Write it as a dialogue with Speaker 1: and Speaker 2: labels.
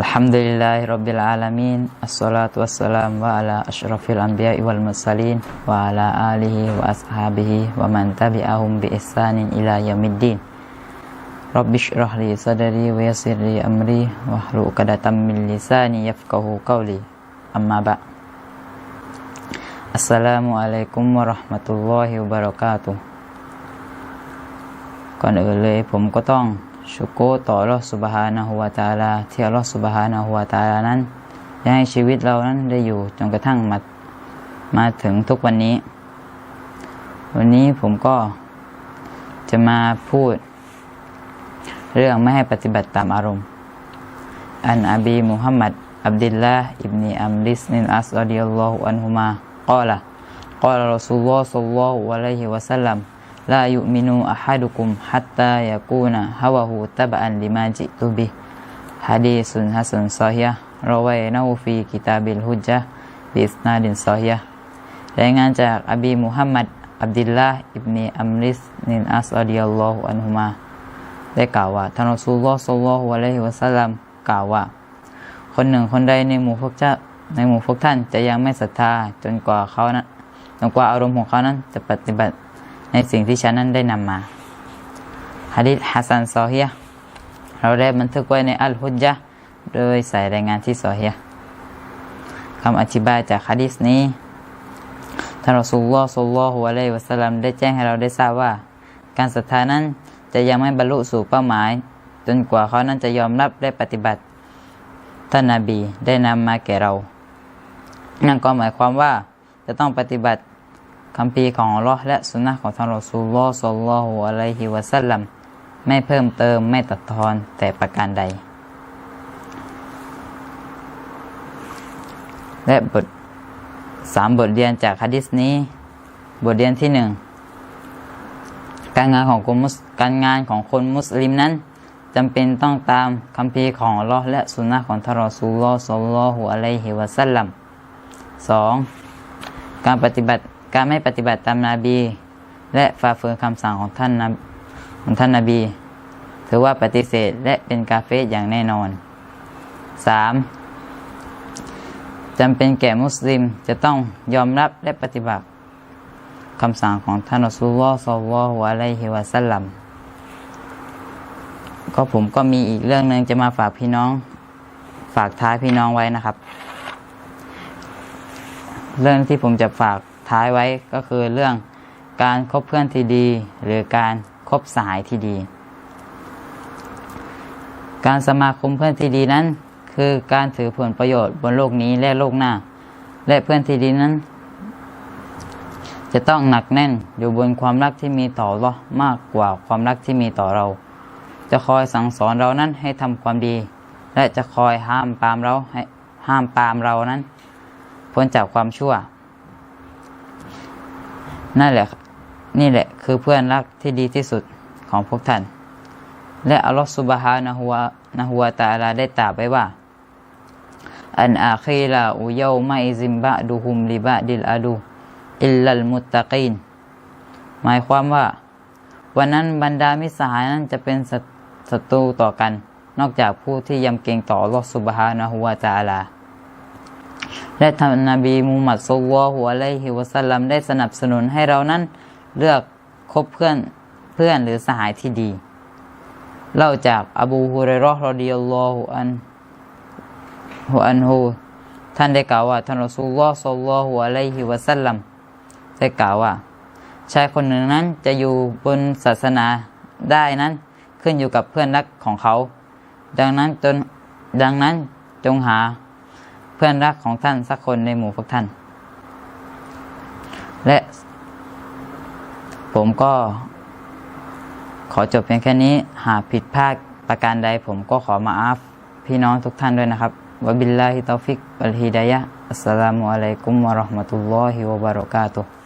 Speaker 1: الحمد لله رب العالمين الصلاة والسلام على أشرف الأنبياء والمرسلين وعلى آله وأصحابه ومن تبعهم بإحسان إلى يوم الدين رب اشرح لي صدري ويسر لي أمري واحلل عقدة من لساني يفقه قولي أما بعد السلام عليكم ورحمة الله وبركاته ก่อนอื่นเลยผมก็ต้อง ชุกโกต่ออัลลอสุบฮานะฮูวาตาลาที่อัลลอสุบฮานะฮูวาตาลานั้นได้ให้ชีวิตเรานั้นได้อยู่จนกระทั่งมามาถึงทุกวันนี้ วันนี้ผมก็จะมาพูด เรื่องไม่ให้ปฏิบัติตามอารมณ์ อันอบีมุฮัมมัดอับดิลลาห์อิบนีอัมริสนินอัสรดิยัลลอฮุอันฮุมากล่าวกล่าวรอสูลลอฮ์ซัลลัลลอฮุอะลัยฮิวะสัลลัม ลายุมินูอะฮัดุกุมฮัตตายากูนะฮาวะฮูตะบะอันลิมาจิตุบิฮะดีสุนฮะสุนซอฮยะรอวัยนาฟีกิตาบิลฮุจจ์บิสนาดินซอฮยะรายงานจากอบีมุฮัมมัดอับดิลลาห์อิบเนีอัมริสนินอัสอดียัลลอฮุอันฮุมาได้กล่าวว่าท่านรอซุลลอฮ์สัลลอฮุอะลัยฮิวะสัลลัมกล่าวว่า คนหนึ่งคนใดในหมู่พวกเจ้าในหมู่พวกท่านจะยังไม่ศรัทธาจนกว่าเขานั้นจนกว่าอารมณ์ของเขานั้นจะปฏิบัติ ในสิ่งที่ฉันนั้นได้นำมาฮะดิษฮัสซันซอฮียเราได้บันทึกไว้ในอัลฮุจญะโดยใส่รายงานที่ซอฮียคำอธิบายจากฮะดิษนี้ท่านรอสูลลอฮ์สุลลัลฮุอะลัยวะสัลลัมได้แจ้งให้เราได้ทราบว่า การศรัทธานั้นจะยังไม่บรรลุสู่เป้าหมาย จนกว่าเขานั้นจะยอมรับได้ปฏิบัติ ท่านนาบีได้นำมาแก่เรา นั่นก็หมายความว่าจะต้องปฏิบัติ คำพีของอัลลอฮ์และสุนนะของท่านรอซูลลอสัลลอฮุอะลัยฮิวะสัลลัมไม่เพิ่มเติมไม่ตัดทอนแต่ประการใด และบทสามบทเรียนจากฮะดิษนี้ บทเรียนที่หนึ่งการงานของคนมุสการงานของคนมุสลิมนั้นจำเป็นต้องตามคำพีของอัลลอฮ์และสุนนะของท่านรอซูลลอสัลลัลลอฮุอะลัยฮิวะสัลลัมสองการปฏิบัติ การไม่ปฏิบัติตามนาบี และฝ่าฝืนคำสั่งของท่านของท่านนาบี ถือว่าปฏิเสธและเป็นกาเฟสอย่างแน่นอน 3. จำเป็นแก่มุสลิมจะต้องยอมรับและปฏิบัติคำสั่งของท่านอัสุลลอฮ์ซัลลัลลอฮุอะลัยฮิวะสัลลัมก็ผมก็มีอีกเรื่องหนึ่งจะมาฝากพี่น้อง ฝากท้ายพี่น้องไว้นะครับ เรื่องที่ผมจะฝาก ท้ายไว้ก็คือเรื่องการคบเพื่อนที่ดี หรือการคบสายที่ดี การสมาคมเพื่อนที่ดีนั้น คือการถือผลประโยชน์บนโลกนี้และโลกหน้า และเพื่อนที่ดีนั้น จะต้องหนักแน่นอยู่บนความรักที่มีต่อเรามากกว่าความรักที่มีต่อเรา จะคอยสั่งสอนเรานั้นให้ทำความดี และจะคอยห้ามปามเราให้ห้ามปามเรานั้นพ้นจากความชั่ว นั่นแหละ นี่แหละคือเพื่อนรักที่ดีที่สุดของพวกท่าน และอัลลอฮฺสุบฮานะฮุวานะฮุวาตาลาได้ตรัสไว้ว่า อันอาคีลาอุยามาอิซิมบะดูฮุมลิบะดิลอาดูอิลลัลมุตตะกีนหมายความว่า วันนั้นบรรดามิสหายนั้นจะเป็นศัตรูต่อกัน นอกจากผู้ที่ยำเกรงต่ออัลลอฮฺสุบฮานะฮุวาตาลา และท่านนบีมูฮัมมัดสุลลัลฮุอะลัยฮิวะสัลลัมได้สนับสนุนให้เรานั้นเลือกคบเพื่อนเพื่อนหรือสหายที่ดี เล่าจากอบูฮุเรรอฮ์รดิยัลลอฮุอันฮุอันฮูท่านได้กล่าวว่าท่านรอซูลลอฮ์สัลลัลฮุอะลัยฮิวะสัลลัมได้กล่าวว่าชายคนหนึ่งนั้นจะอยู่บนศาสนาได้นั้นขึ้นอยู่กับเพื่อนรักของเขา ดังนั้นจนดังนั้นจงหา พื่อนรักของท่านสักคนในหมู่พวกท่าน และ ผมก็ ขอจบเพียงแค่นี้ หากผิดพลาดประการใด ผมก็ขอมาอาฟพี่น้องทุกท่านด้วยนะครับวะบิลลาฮิตอฟิกอัลฮิดายะอัสสลามุอะลัยกุมวะราะห์มะตุลลอฮิวะบะเราะกาตุฮ์